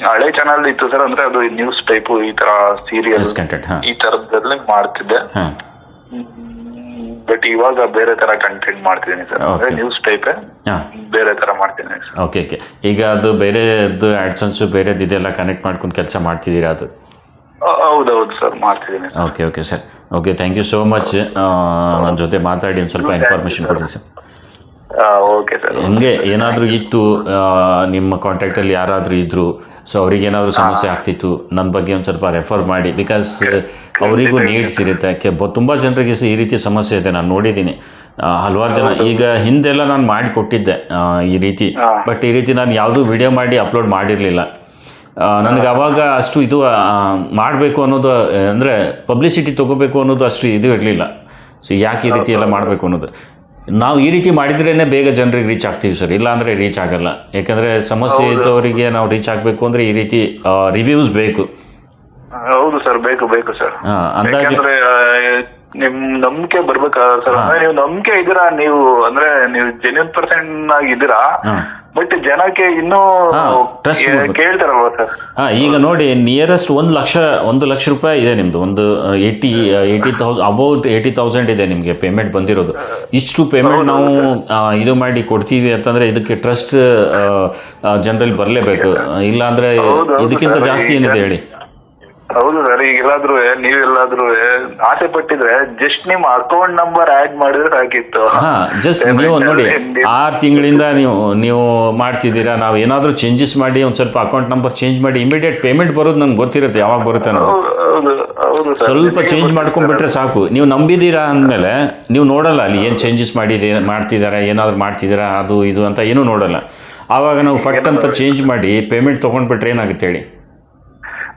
ಹಳೆ ಚಾನಲ್ ಇತ್ತು ಸರ್ ಅಂದ್ರೆ ಅದು ನ್ಯೂಸ್ ಟೈಪ್ ಈ ತರ ಸೀರಿಯಲ್ ಹಾಂ. ಈ ತರದಲ್ಲಿ ಮಾಡ್ತಿದ್ದೆ. ಹಾಂ. ಬಟ್ ಇವಾಗ ಬೇರೆ ತರ ಕಂಟೆಂಟ್ ಮಾಡ್ತಿದ್ದೀನಿ ಸರ್ ಅಂದ್ರೆ Okay. ನ್ಯೂಸ್ ಟೈಪ್ ಹಾಂ. ಬೇರೆ ತರ ಮಾಡ್ತೀನಿ ಸರ್ ಓಕೆ ಓಕೆ ಈಗ ಅದು ಬೇರೆದು ಆಡ್ಸನ್ಸ್ ಬೇರೆದು ಇದೆಲ್ಲ ಕನೆಕ್ಟ್ ಮಾಡ್ಕೊಂಡು ಕೆಲಸ ಮಾಡ್ತಿದ್ದೀರಾ ಅದು? ಹೌದೌದು ಸರ್ ಮಾಡ್ತಿದ್ದೀನಿ okay okay sir okay thank you so much ನನ್ನ ಜೊತೆ ಮಾತಾಡಿ ಒಂದು ಸ್ವಲ್ಪ ಇನ್ಫಾರ್ಮೇಷನ್ ಕೊಡಿ ಸರ್ ಓಕೆ ಸರ್ ಹಂಗೆ ಏನಾದರೂ ಇತ್ತು ನಿಮ್ಮ ಕಾಂಟ್ಯಾಕ್ಟಲ್ಲಿ ಯಾರಾದರೂ ಇದ್ದರು ಸೊ ಅವ್ರಿಗೆ ಏನಾದರೂ ಸಮಸ್ಯೆ ಆಗ್ತಿತ್ತು? ನನ್ನ ಬಗ್ಗೆ ಒಂದು ಸ್ವಲ್ಪ ರೆಫರ್ ಮಾಡಿ. ಬಿಕಾಸ್ ಅವರಿಗೂ ನೀಡ್ಸ್ ಇರುತ್ತೆ. ಯಾಕೆ ತುಂಬ ಜನರಿಗೆ ಈ ರೀತಿ ಸಮಸ್ಯೆ ಇದೆ. ನಾನು ನೋಡಿದ್ದೀನಿ. ಹಲವಾರು ಜನ ಈಗ ಹಿಂದೆಲ್ಲ ನಾನು ಮಾಡಿ ಕೊಟ್ಟಿದ್ದೆ ಈ ರೀತಿ. ಬಟ್ ಈ ರೀತಿ ನಾನು ಯಾವುದೂ ವಿಡಿಯೋ ಮಾಡಿ ಅಪ್ಲೋಡ್ ಮಾಡಿರಲಿಲ್ಲ. ನನಗೆ ಅವಾಗ ಅಷ್ಟು ಇದು ಮಾಡಬೇಕು ಅನ್ನೋದು ಅಂದರೆ ಪಬ್ಲಿಸಿಟಿ ತೊಗೋಬೇಕು ಅನ್ನೋದು ಅಷ್ಟು ಇದು ಇರಲಿಲ್ಲ. ಸೊ ಯಾಕೆ ಈ ರೀತಿ ಎಲ್ಲ ಮಾಡಬೇಕು ಅನ್ನೋದು? ನಾವು ಈ ರೀತಿ ಮಾಡಿದ್ರೇ ಬೇಗ ಜನರಿಗೆ ರೀಚ್ ಆಗ್ತೀವಿ ಸರ್ ಇಲ್ಲಾಂದರೆ ರೀಚ್ ಆಗಲ್ಲ. ಯಾಕಂದರೆ ಸಮಸ್ಯೆ ಇದ್ದವರಿಗೆ ನಾವು ರೀಚ್ ಆಗಬೇಕು ಅಂದರೆ ಈ ರೀತಿ ರಿವ್ಯೂಸ್ ಬೇಕು. ಹೌದು ಸರ್ ಬೇಕು ಬೇಕು ಸರ್ ಹಾಂ ಅಂದಾಜು ನಿಮ್ ನಂಬಿಕೆ ಬರ್ಬೇಕಾದ್ರೆ ಸರ್? ಅಂದ್ರೆ ನೀವು ನಂಬಿಕೆ ಇದ್ದೀರಾ? ನೀವು ಅಂದ್ರೆ ನೀವು ಜೆನ್ಯೂನ್ ಪರ್ಸೆಂಟ್ ಆಗಿದ್ದೀರಾ? ಇದೀರಾ ಬಟ್ ಜನಕ್ಕೆ ಇನ್ನೂ ಹಾ, trust ಮಾಡ್ಬೇಕು. ಕೇಳ್ತಾರಲ್ವಾ ಸರ್? ಹಾಂ ಈಗ ನೋಡಿ ನಿಯರೆಸ್ಟ್ ಒಂದ್ ಲಕ್ಷ ಒಂದು ಲಕ್ಷ ರೂಪಾಯಿ ಇದೆ ನಿಮ್ಮದು ಒಂದು eighty eighty thousand about eighty thousand ಇದೆ ನಿಮಗೆ ಪೇಮೆಂಟ್ ಬಂದಿರೋದು. ಇಷ್ಟು ಪೇಮೆಂಟ್ ನಾವು ಆ, ಇದು ಮಾಡಿ ಕೊಡ್ತೀವಿ ಅಂತಂದ್ರೆ ಇದಕ್ಕೆ ಟ್ರಸ್ಟ್ ಜನರಲ್ಲಿ ಬರಲೇಬೇಕು. ಇಲ್ಲಾಂದರೆ ಹೌದು, ಇದಕ್ಕಿಂತ ಸರ್, ಜಾಸ್ತಿ ಈಗ- ಏನಿದೆ ಹೇಳಿ? ಹೌದು ಸರ್ ಈಗ ಎಲ್ಲಾದ್ರೂ ನೀವೆಲ್ಲಾದ್ರೂ ಆಸೆ ಪಟ್ಟಿದ್ರೆ ಜಸ್ಟ್ ನಿಮ್ ಅಕೌಂಟ್ ನಂಬರ್ ಆಡ್ ಮಾಡಿದ್ರೆ ಸಾಕಿತ್ತು. ಹಾ ಜಸ್ಟ್ ನೀವು ನೋಡಿ ಆರು ತಿಂಗಳಿಂದ ನೀವು ನೀವು ಮಾಡ್ತಿದ್ದೀರಾ? ನಾವು ಏನಾದರೂ ಚೇಂಜಸ್ ಮಾಡಿ ಒಂದು ಸ್ವಲ್ಪ ಅಕೌಂಟ್ ನಂಬರ್ ಚೇಂಜ್ ಮಾಡಿ ಇಮಿಡಿಯೇಟ್ ಪೇಮೆಂಟ್ ಬರೋದು ನಂಗೆ ಗೊತ್ತಿರುತ್ತೆ ಯಾವಾಗ ಬರುತ್ತೆ ನಾವು ಸ್ವಲ್ಪ ಚೇಂಜ್ ಮಾಡ್ಕೊಂಡ್ಬಿಟ್ರೆ ಸಾಕು. ನೀವು ನಂಬಿದ್ದೀರಾ ಅಂದಮೇಲೆ ನೀವು ನೋಡಲ್ಲ ಅಲ್ಲಿ ಏನು ಚೇಂಜಸ್ ಮಾಡಿದೆ ಮಾಡ್ತಿದ್ದಾರೆ ಏನಾದರೂ ಮಾಡ್ತಿದ್ದೀರಾ ಅದು ಇದು ಅಂತ ಏನೂ ನೋಡಲ್ಲ. ಆವಾಗ ನಾವು ಫಟ್ ಅಂತ ಚೇಂಜ್ ಮಾಡಿ ಪೇಮೆಂಟ್ ತೊಗೊಂಡ್ಬಿಟ್ರೆ ಏನಾಗುತ್ತೆ ಹೇಳಿ?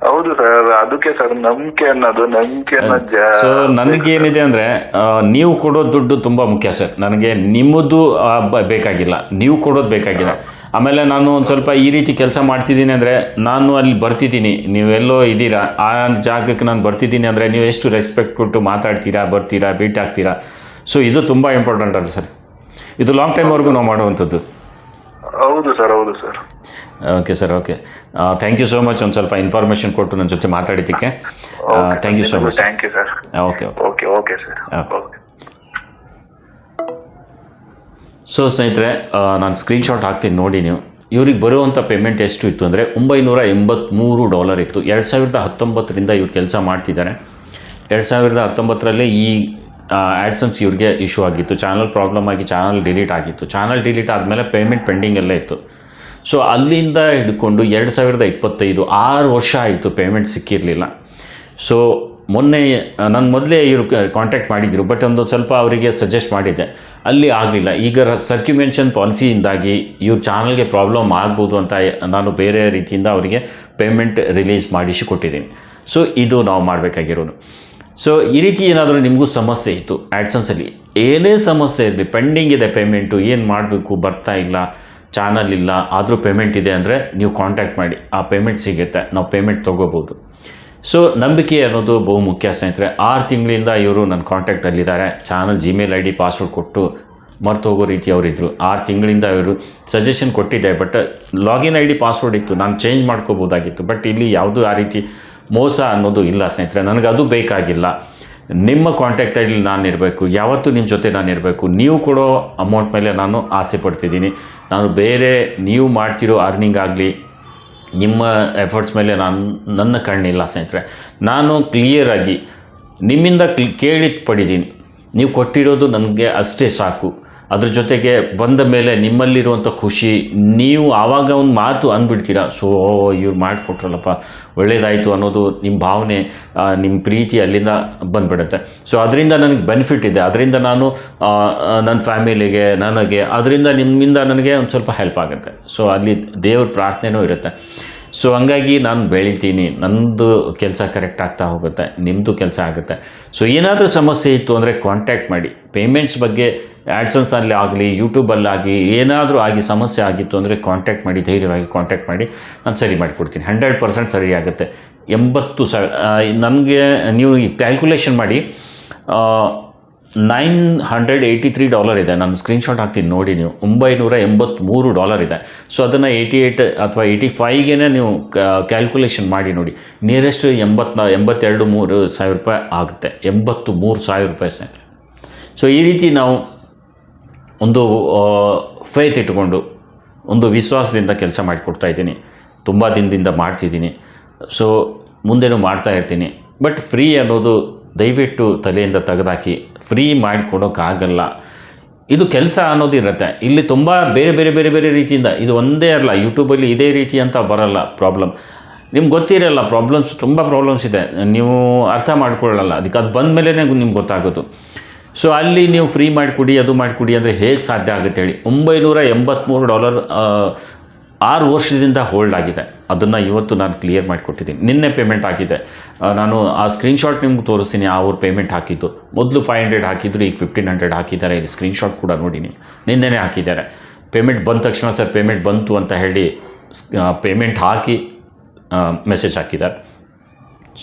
ಹೌದು ಸರ್ ಅದಕ್ಕೆ ಸರ್ ನಂಬಿಕೆ ಅನ್ನೋದು ನಂಬಿಕೆ ಅನ್ನೋದು ಸೊ ನನಗೇನಿದೆ ಅಂದರೆ ನೀವು ಕೊಡೋ ದುಡ್ಡು ತುಂಬ ಮುಖ್ಯ ಸರ್ ನನಗೆ ನಿಮ್ಮದು ಆ, ಬ- ಬೇಕಾಗಿಲ್ಲ. ನೀವು ಕೊಡೋದು ಬೇಕಾಗಿಲ್ಲ. ಆಮೇಲೆ ನಾನು ಒಂದು ಸ್ವಲ್ಪ ಈ ರೀತಿ ಕೆಲಸ ಮಾಡ್ತಿದ್ದೀನಿ ಅಂದರೆ ನಾನು ಅಲ್ಲಿ ಬರ್ತಿದ್ದೀನಿ. ನೀವೆಲ್ಲೋ ಇದ್ದೀರಾ ಆ ಜಾಗಕ್ಕೆ ನಾನು ಬರ್ತಿದ್ದೀನಿ ಅಂದರೆ ನೀವು ಎಷ್ಟು ರೆಸ್ಪೆಕ್ಟ್ ಕೊಟ್ಟು ಮಾತಾಡ್ತೀರಾ ಬರ್ತೀರಾ ಭೇಟಿ ಆಗ್ತೀರಾ? ಸೊ ಇದು ತುಂಬ ಇಂಪಾರ್ಟೆಂಟ್ ಅಲ್ಲ ಸರ್ ಇದು ಲಾಂಗ್ ಟೈಮ್ವರೆಗೂ ನಾವು ಮಾಡುವಂಥದ್ದು. ಹೌದು ಸರ್ ಹೌದು sir. Okay sir okay thank you so much ಒಂದು ಸ್ವಲ್ಪ ಇನ್ಫಾರ್ಮೇಷನ್ ಕೊಟ್ಟು ನನ್ನ ಜೊತೆ ಮಾತಾಡಿದ್ದಕ್ಕೆ. Thank you so much thank you sir okay okay okay okay sir. Okay so ಸ್ನೇಹಿತರೆ ನಾನು ಸ್ಕ್ರೀನ್ಶಾಟ್ ಹಾಕ್ತೀನಿ ನೋಡಿ ನೀವು. ಇವ್ರಿಗೆ ಬರುವಂಥ ಪೇಮೆಂಟ್ ಎಷ್ಟು ಇತ್ತು ಅಂದರೆ ಒಂಬೈನೂರ ಎಂಬತ್ತ್ಮೂರು ಡಾಲರ್ ಇತ್ತು. ಎರಡು ಸಾವಿರದ ಹತ್ತೊಂಬತ್ತರಿಂದ ಇವ್ರು ಕೆಲಸ ಮಾಡ್ತಿದ್ದಾರೆ. ಎರಡು ಸಾವಿರದ ಹತ್ತೊಂಬತ್ತರಲ್ಲೇ ಈ ಆ್ಯಡ್ಸನ್ಸ್ ಇವ್ರಿಗೆ ಇಶ್ಯೂ ಆಗಿತ್ತು. ಚಾನಲ್ ಪ್ರಾಬ್ಲಮ್ ಆಗಿ ಚಾನಲ್ ಡಿಲೀಟ್ ಆಗಿತ್ತು. ಚಾನಲ್ ಡಿಲೀಟ್ ಆದಮೇಲೆ ಪೇಮೆಂಟ್ ಪೆಂಡಿಂಗ್ ಎಲ್ಲ ಇತ್ತು. ಸೊ ಅಲ್ಲಿಂದ ಹಿಡ್ಕೊಂಡು ಎರಡು ಸಾವಿರದ ಇಪ್ಪತ್ತೈದು ಆರು ವರ್ಷ ಆಯಿತು ಪೇಮೆಂಟ್ ಸಿಕ್ಕಿರಲಿಲ್ಲ. ಸೊ ಮೊನ್ನೆ ನಾನು ಮೊದಲೇ ಇವರು ಕಾಂಟ್ಯಾಕ್ಟ್ ಮಾಡಿದ್ದರು ಬಟ್ ಒಂದು ಸ್ವಲ್ಪ ಅವರಿಗೆ ಸಜೆಸ್ಟ್ ಮಾಡಿದ್ದೆ. ಅಲ್ಲಿ ಆಗಲಿಲ್ಲ. ಈಗ ಸರ್ಕ್ಯುಮೆನ್ಷನ್ ಪಾಲಿಸಿಯಿಂದಾಗಿ ಇವ್ರ ಚಾನಲ್ಗೆ ಪ್ರಾಬ್ಲಮ್ ಆಗ್ಬೋದು ಅಂತ ನಾನು ಬೇರೆ ರೀತಿಯಿಂದ ಅವರಿಗೆ ಪೇಮೆಂಟ್ ರಿಲೀಸ್ ಮಾಡಿಸಿ ಕೊಟ್ಟಿದ್ದೀನಿ. ಸೊ ಇದು ನಾವು ಮಾಡಬೇಕಾಗಿರೋದು. ಸೊ ಈ ರೀತಿ ಏನಾದರೂ ನಿಮಗೂ ಸಮಸ್ಯೆ ಇತ್ತು ಆ್ಯಡ್ಸನ್ಸಲ್ಲಿ ಏನೇ ಸಮಸ್ಯೆ ಇರಲಿ ಪೆಂಡಿಂಗ್ ಇದೆ ಪೇಮೆಂಟು ಏನು ಮಾಡಬೇಕು, ಬರ್ತಾ ಇಲ್ಲ ಚಾನಲ್ ಇಲ್ಲ, ಆದರೂ ಪೇಮೆಂಟ್ ಇದೆ ಅಂದರೆ ನೀವು ಕಾಂಟ್ಯಾಕ್ಟ್ ಮಾಡಿ, ಆ ಪೇಮೆಂಟ್ ಸಿಗುತ್ತೆ, ನಾವು ಪೇಮೆಂಟ್ ತೊಗೋಬೋದು. ಸೊ ನಂಬಿಕೆ ಅನ್ನೋದು ಬಹು ಮುಖ್ಯ ಸ್ನೇಹಿತರೆ. ಆರು ತಿಂಗಳಿಂದ ಇವರು ನನ್ನ ಕಾಂಟ್ಯಾಕ್ಟಲ್ಲಿದ್ದಾರೆ channel Gmail I D password ಕೊಟ್ಟು ಮರ್ತು ಹೋಗೋ ರೀತಿ ಅವರಿದ್ದರು ಆರು ತಿಂಗಳಿಂದ ಇವರು ಸಜೆಷನ್ ಕೊಟ್ಟಿದ್ದೆ but login I D password ಇತ್ತು. ನಾನು ಚೇಂಜ್ ಮಾಡ್ಕೋಬೋದಾಗಿತ್ತು. ಬಟ್ ಇಲ್ಲಿ ಯಾವುದೂ ಆ ರೀತಿ ಮೋಸ ಅನ್ನೋದು ಇಲ್ಲ ಸ್ನೇಹಿತರೆ ನನಗೆ ಅದು ಬೇಕಾಗಿಲ್ಲ. ನಿಮ್ಮ ಕಾಂಟ್ಯಾಕ್ಟ್ ಐಡಿ ನಾನು ಇರಬೇಕು, ಯಾವತ್ತೂ ನಿಮ್ಮ ಜೊತೆ ನಾನು ಇರಬೇಕು, ನೀವು ಕೊಡೋ ಅಮೌಂಟ್ ಮೇಲೆ ನಾನು ಆಸೆ ಪಡ್ತಿದ್ದೀನಿ. ನಾನು ಬೇರೆ ನೀವು ಮಾಡ್ತಿರೋ ಅರ್ನಿಂಗ್ ಆಗಲಿ, ನಿಮ್ಮ ಎಫರ್ಟ್ಸ್ ಮೇಲೆ ನಾನು, ನನ್ನ ಕಣ್ಣಿಲ್ಲ ಸ್ನೇಹಿತರೆ. ನಾನು ಕ್ಲಿಯರಾಗಿ ನಿಮ್ಮಿಂದ ಕ್ಲಿ ಕೇಳಿ ಪಡಿದ್ದೀನಿ ನೀವು ಕೊಟ್ಟಿರೋದು ನನಗೆ ಅಷ್ಟೇ ಸಾಕು. ಅದ್ರ ಜೊತೆಗೆ ಬಂದ ಮೇಲೆ ನಿಮ್ಮಲ್ಲಿರುವಂಥ ಖುಷಿ, ನೀವು ಆವಾಗ ಒಂದು ಮಾತು ಅಂದ್ಬಿಡ್ತೀರಾ ಸೊ, ಇವ್ರು ಮಾಡಿಕೊಟ್ರಲ್ಲಪ್ಪ, ಒಳ್ಳೇದಾಯಿತು ಅನ್ನೋದು ನಿಮ್ಮ ಭಾವನೆ ನಿಮ್ಮ ಪ್ರೀತಿ ಅಲ್ಲಿಂದ ಬಂದ್ಬಿಡುತ್ತೆ. ಸೊ ಅದರಿಂದ ನನಗೆ ಬೆನಿಫಿಟ್ ಇದೆ. ಅದರಿಂದ ನಾನು ನನ್ನ ಫ್ಯಾಮಿಲಿಗೆ, ನನಗೆ, ಅದರಿಂದ ನಿಮ್ಮಿಂದ ನನಗೆ ಒಂದು ಸ್ವಲ್ಪ ಹೆಲ್ಪ್ ಆಗುತ್ತೆ. ಸೊ ಅಲ್ಲಿ ದೇವ್ರ ಪ್ರಾರ್ಥನೆನೂ ಇರುತ್ತೆ. ಸೊ ಹಂಗಾಗಿ ನಾನು ಬೆಳಿತೀನಿ. ನನ್ನದು ಕೆಲಸ ಕರೆಕ್ಟ್ ಆಗ್ತಾ ಹೋಗುತ್ತೆ. ನಿಮ್ಮದು ಕೆಲಸ ಆಗುತ್ತೆ. ಸೊ ಏನಾದರೂ ಸಮಸ್ಯೆ ಇತ್ತು ಅಂದರೆ ಕಾಂಟ್ಯಾಕ್ಟ್ ಮಾಡಿ. ಪೇಮೆಂಟ್ಸ್ ಬಗ್ಗೆ ಆ್ಯಡ್ಸನ್ಸಲ್ಲಿ ಆಗಲಿ ಯೂಟ್ಯೂಬಲ್ಲಾಗಿ ಏನಾದರೂ ಆಗಿ ಸಮಸ್ಯೆ ಆಗಿತ್ತು ಅಂದರೆ ಕಾಂಟ್ಯಾಕ್ಟ್ ಮಾಡಿ, ಧೈರ್ಯವಾಗಿ ಕಾಂಟ್ಯಾಕ್ಟ್ ಮಾಡಿ. ನಾನು ಸರಿ ಮಾಡಿಕೊಡ್ತೀನಿ. ಹಂಡ್ರೆಡ್ ಪರ್ಸೆಂಟ್ ಸರಿ ಆಗುತ್ತೆ. ಎಂಬತ್ತು ಸಾವಿರ ನನಗೆ ನೀವು ಕ್ಯಾಲ್ಕುಲೇಷನ್ ಮಾಡಿ nine hundred eighty three dollar ಇದೆ. ನಾನು ಸ್ಕ್ರೀನ್ಶಾಟ್ ಹಾಕ್ತೀನಿ, ನೋಡಿ ನೀವು. ಒಂಬೈನೂರ ಎಂಬತ್ತ್ಮೂರು ಡಾಲರ್ ಇದೆ. ಸೊ ಅದನ್ನು ಏಯ್ಟಿ ಏಯ್ಟ್ ಅಥವಾ ಏಯ್ಟಿ ಫೈವ್ಗೆ ನೀವು ಕ್ಯಾಲ್ಕುಲೇಷನ್ ಮಾಡಿ ನೋಡಿ. ನಿಯರೆಸ್ಟ್ ಎಂಬತ್ನ, ಎಂಬತ್ತೆರಡು ಮೂರು ಸಾವಿರ ರೂಪಾಯಿ ಆಗುತ್ತೆ. ಎಂಬತ್ತು ಮೂರು ಸಾವಿರ ರೂಪಾಯಿ ಸರ್. ಸೊ ಈ ರೀತಿ ನಾವು ಒಂದು ಫೇತ್ ಇಟ್ಕೊಂಡು ಒಂದು ವಿಶ್ವಾಸದಿಂದ ಕೆಲಸ ಮಾಡಿಕೊಡ್ತಾ ಇದ್ದೀನಿ. ತುಂಬ ದಿನದಿಂದ ಮಾಡ್ತಿದ್ದೀನಿ. ಸೊ ಮುಂದೆನೂ ಮಾಡ್ತಾ ಇರ್ತೀನಿ. ಬಟ್ ಫ್ರೀ ಅನ್ನೋದು ದಯವಿಟ್ಟು ತಲೆಯಿಂದ ತೆಗೆದಾಕಿ ಫ್ರೀ ಮಾಡಿಕೊಡೋಕ್ಕಾಗಲ್ಲ ಇದು ಕೆಲಸ ಅನ್ನೋದು ಇರುತ್ತೆ. ಇಲ್ಲಿ ತುಂಬ ಬೇರೆ ಬೇರೆ ಬೇರೆ ಬೇರೆ ರೀತಿಯಿಂದ, ಇದು ಒಂದೇ ಅಲ್ಲ ಯೂಟ್ಯೂಬಲ್ಲಿ ಇದೇ ರೀತಿ ಅಂತ ಬರಲ್ಲ ಪ್ರಾಬ್ಲಮ್ ನಿಮ್ಗೆ ಗೊತ್ತಿರಲ್ಲ ಪ್ರಾಬ್ಲಮ್ಸ್ ತುಂಬ ಪ್ರಾಬ್ಲಮ್ಸ್ ಇದೆ. ನೀವು ಅರ್ಥ ಮಾಡ್ಕೊಳ್ಳಲ್ಲ. ಅದಕ್ಕೆ ಅದು ಬಂದ ಮೇಲೆ ನಿಮ್ಗೆ ಗೊತ್ತಾಗೋದು. ಸೊ ಅಲ್ಲಿ ನೀವು ಫ್ರೀ ಮಾಡಿಕೊಡಿ ಅದು ಮಾಡಿಕೊಡಿ ಅಂದರೆ ಹೇಗೆ ಸಾಧ್ಯ ಆಗುತ್ತೆ ಹೇಳಿ. ಒಂಬೈನೂರ ಎಂಬತ್ತ್ಮೂರು ಡಾಲರ್ ಆರು ವರ್ಷದಿಂದ ಹೋಲ್ಡ್ ಆಗಿದೆ. ಅದನ್ನು ಇವತ್ತು ನಾನು ಕ್ಲಿಯರ್ ಮಾಡಿಕೊಟ್ಟಿದ್ದೀನಿ. ನಿನ್ನೆ ಪೇಮೆಂಟ್ ಹಾಕಿದೆ ನಾನು ಆ ಸ್ಕ್ರೀನ್ಶಾಟ್ ನಿಮ್ಗೆ ತೋರಿಸ್ತೀನಿ ಅವ್ರು ಪೇಮೆಂಟ್ ಹಾಕಿದ್ದು. ಮೊದಲು ಫೈವ್ ಹಂಡ್ರೆಡ್ ಹಾಕಿದ್ರು, ಈಗ ಫಿಫ್ಟೀನ್ ಹಂಡ್ರೆಡ್ ಹಾಕಿದ್ದಾರೆ. ಇಲ್ಲಿ ಸ್ಕ್ರೀನ್ಶಾಟ್ ಕೂಡ ನೋಡಿ ನೀವು ನಿನ್ನೆನೇ ಹಾಕಿದ್ದಾರೆ. ಪೇಮೆಂಟ್ ಬಂದ ತಕ್ಷಣ ಸರ್ ಪೇಮೆಂಟ್ ಬಂತು ಅಂತ ಹೇಳಿ ಪೇಮೆಂಟ್ ಹಾಕಿ ಮೆಸೇಜ್ ಹಾಕಿದ್ದಾರೆ.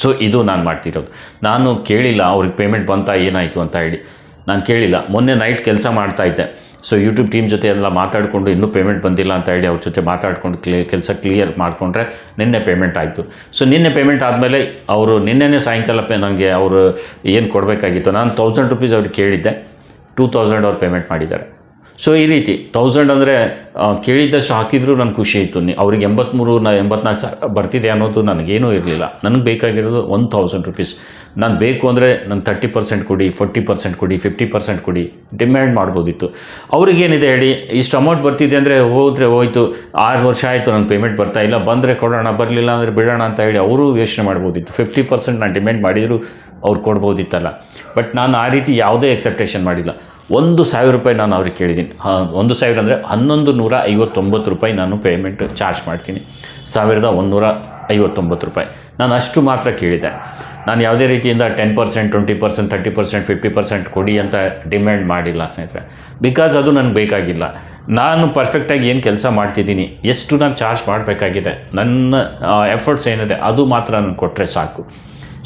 ಸೊ ಇದು ನಾನು ಮಾಡ್ತಿರೋದು. ನಾನು ಕೇಳಿಲ್ಲ, ಅವ್ರಿಗೆ ಪೇಮೆಂಟ್ ಬಂತಾ, ಏನಾಯಿತು ಅಂತ ಹೇಳಿ. ನಾನು ಕೇಳಿಲ್ಲ. ಮೊನ್ನೆ ನೈಟ್ ಕೆಲಸ ಮಾಡ್ತಾ ಇದ್ದೆ. ಸೊ ಯೂಟ್ಯೂಬ್ ಟೀಮ್ ಜೊತೆ ಎಲ್ಲ ಮಾತಾಡಿಕೊಂಡು ಇನ್ನೂ ಪೇಮೆಂಟ್ ಬಂದಿಲ್ಲ ಅಂತ ಹೇಳಿ ಅವ್ರ ಜೊತೆ ಮಾತಾಡ್ಕೊಂಡು ಕ್ಲಿಯ ಕೆಲಸ ಕ್ಲಿಯರ್ ಮಾಡಿಕೊಂಡ್ರೆ ನಿನ್ನೆ ಪೇಮೆಂಟ್ ಆಯಿತು. ಸೊ ನಿನ್ನೆ ಪೇಮೆಂಟ್ ಆದಮೇಲೆ ಅವರು ನಿನ್ನೆನೇ ಸಾಯಂಕಾಲ ಪೇ ನನಗೆ ಅವರು ಏನು ಕೊಡಬೇಕಾಗಿತ್ತು. ನಾನು ತೌಸಂಡ್ ರುಪೀಸ್ ಅವ್ರಿಗೆ ಕೇಳಿದ್ದೆ. ಟೂ ತೌಸಂಡ್ ಅವ್ರು ಪೇಮೆಂಟ್ ಮಾಡಿದ್ದಾರೆ. ಸೊ ಈ ರೀತಿ ತೌಸಂಡ್ ಅಂದರೆ ಕೇಳಿದ್ದಷ್ಟು ಹಾಕಿದರೂ ನನಗೆ ಖುಷಿ ಇತ್ತು. ಅವ್ರಿಗೆ ಎಂಬತ್ತ್ಮೂರು ನಾ, ಎಂಬತ್ನಾಲ್ಕು ಸಾವಿರ ಬರ್ತಿದೆ ಅನ್ನೋದು ನನಗೇನೂ ಇರಲಿಲ್ಲ. ನನಗೆ ಬೇಕಾಗಿರೋದು ಒನ್ ತೌಸಂಡ್ ರುಪೀಸ್ ನಾನು ಬೇಕು ಅಂದರೆ ನಂಗೆ ತರ್ಟಿ ಪರ್ಸೆಂಟ್ ಕೊಡಿ ಫೋರ್ಟಿ ಪರ್ಸೆಂಟ್ ಕೊಡಿ ಫಿಫ್ಟಿ ಪರ್ಸೆಂಟ್ ಕೊಡಿ ಡಿಮ್ಯಾಂಡ್ ಮಾಡ್ಬೋದಿತ್ತು. ಅವ್ರಿಗೇನಿದೆ ಹೇಳಿ, ಇಷ್ಟು ಅಮೌಂಟ್ ಬರ್ತಿದೆ ಅಂದರೆ ಹೋದರೆ ಹೋಯಿತು. ಆರು ವರ್ಷ ಆಯಿತು ನನ್ನ ಪೇಮೆಂಟ್ ಬರ್ತಾ ಇಲ್ಲ. ಬಂದರೆ ಕೊಡೋಣ, ಬರಲಿಲ್ಲ ಅಂದರೆ ಬಿಡೋಣ ಅಂತ ಹೇಳಿ ಅವರು ಯೋಚನೆ ಮಾಡ್ಬೋದಿತ್ತು. ಫಿಫ್ಟಿ ಪರ್ಸೆಂಟ್ ನಾನು ಡಿಮ್ಯಾಂಡ್ ಮಾಡಿದರೂ ಅವ್ರು ಕೊಡ್ಬೋದಿತ್ತಲ್ಲ. ಬಟ್ ನಾನು ಆ ರೀತಿ ಯಾವುದೇ ಎಕ್ಸೆಪ್ಟೇಷನ್ ಮಾಡಿಲ್ಲ. ಒಂದು ಸಾವಿರ ರೂಪಾಯಿ ನಾನು ಅವ್ರಿಗೆ ಕೇಳಿದ್ದೀನಿ. ಹಾಂ, ಒಂದು ಸಾವಿರ ಅಂದರೆ ಹನ್ನೊಂದು ನೂರ ಐವತ್ತೊಂಬತ್ತು ರೂಪಾಯಿ ನಾನು ಪೇಮೆಂಟ್ ಚಾರ್ಜ್ ಮಾಡ್ತೀನಿ. ಸಾವಿರದ ಒಂದುನೂರ ಐವತ್ತೊಂಬತ್ತು ರೂಪಾಯಿ. ನಾನು ಅಷ್ಟು ಮಾತ್ರ ಕೇಳಿದೆ. ನಾನು ಯಾವುದೇ ರೀತಿಯಿಂದ ten percent twenty percent thirty percent fifty percent ಕೊಡಿ ಅಂತ ಡಿಮ್ಯಾಂಡ್ ಮಾಡಿಲ್ಲ ಸ್ನೇಹಿತರೆ. ಬಿಕಾಸ್ ಅದು ನನಗೆ ಬೇಕಾಗಿಲ್ಲ. ನಾನು ಪರ್ಫೆಕ್ಟಾಗಿ ಏನು ಕೆಲಸ ಮಾಡ್ತಿದ್ದೀನಿ, ಎಷ್ಟು ನಾನು ಚಾರ್ಜ್ ಮಾಡಬೇಕಾಗಿದೆ, ನನ್ನ ಎಫರ್ಟ್ಸ್ ಏನಿದೆ, ಅದು ಮಾತ್ರ ನಾನು ಕೊಟ್ಟರೆ ಸಾಕು.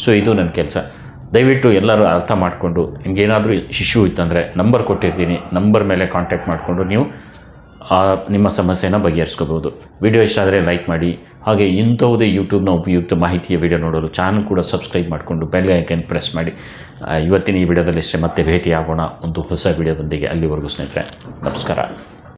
ಸೊ ಇದು ನನ್ನ ಕೆಲಸ. ದಯವಿಟ್ಟು ಎಲ್ಲರೂ ಅರ್ಥ ಮಾಡಿಕೊಂಡು, ನಿಮಗೇನಾದರೂ ಇಶ್ಯೂ ಇತ್ತಂದರೆ ನಂಬರ್ ಕೊಟ್ಟಿರ್ತೀನಿ ನಂಬರ್ ಮೇಲೆ ಕಾಂಟ್ಯಾಕ್ಟ್ ಮಾಡಿಕೊಂಡು ನೀವು ನಿಮ್ಮ ಸಮಸ್ಯೆನ ಬಗೆಹರಿಸ್ಕೋಬೋದು. ವಿಡಿಯೋ ಇಷ್ಟ ಆದರೆ ಲೈಕ್ ಮಾಡಿ, ಹಾಗೆ ಇಂಥವುದೇ ಯೂಟ್ಯೂಬ್ನ ಉಪಯುಕ್ತ ಮಾಹಿತಿಯ ವಿಡಿಯೋ ನೋಡಲು ಚಾನಲ್ ಕೂಡ ಸಬ್ಸ್ಕ್ರೈಬ್ ಮಾಡಿಕೊಂಡು ಬೆಲ್ ಐಕನ್ ಪ್ರೆಸ್ ಮಾಡಿ. ಇವತ್ತಿನ ಈ ವಿಡಿಯೋದಲ್ಲಿ ಮತ್ತೆ ಭೇಟಿಯಾಗೋಣ ಒಂದು ಹೊಸ ವಿಡಿಯೋದೊಂದಿಗೆ ಅಲ್ಲಿವರೆಗೂ ಸ್ನೇಹಿತರೆ, ನಮಸ್ಕಾರ.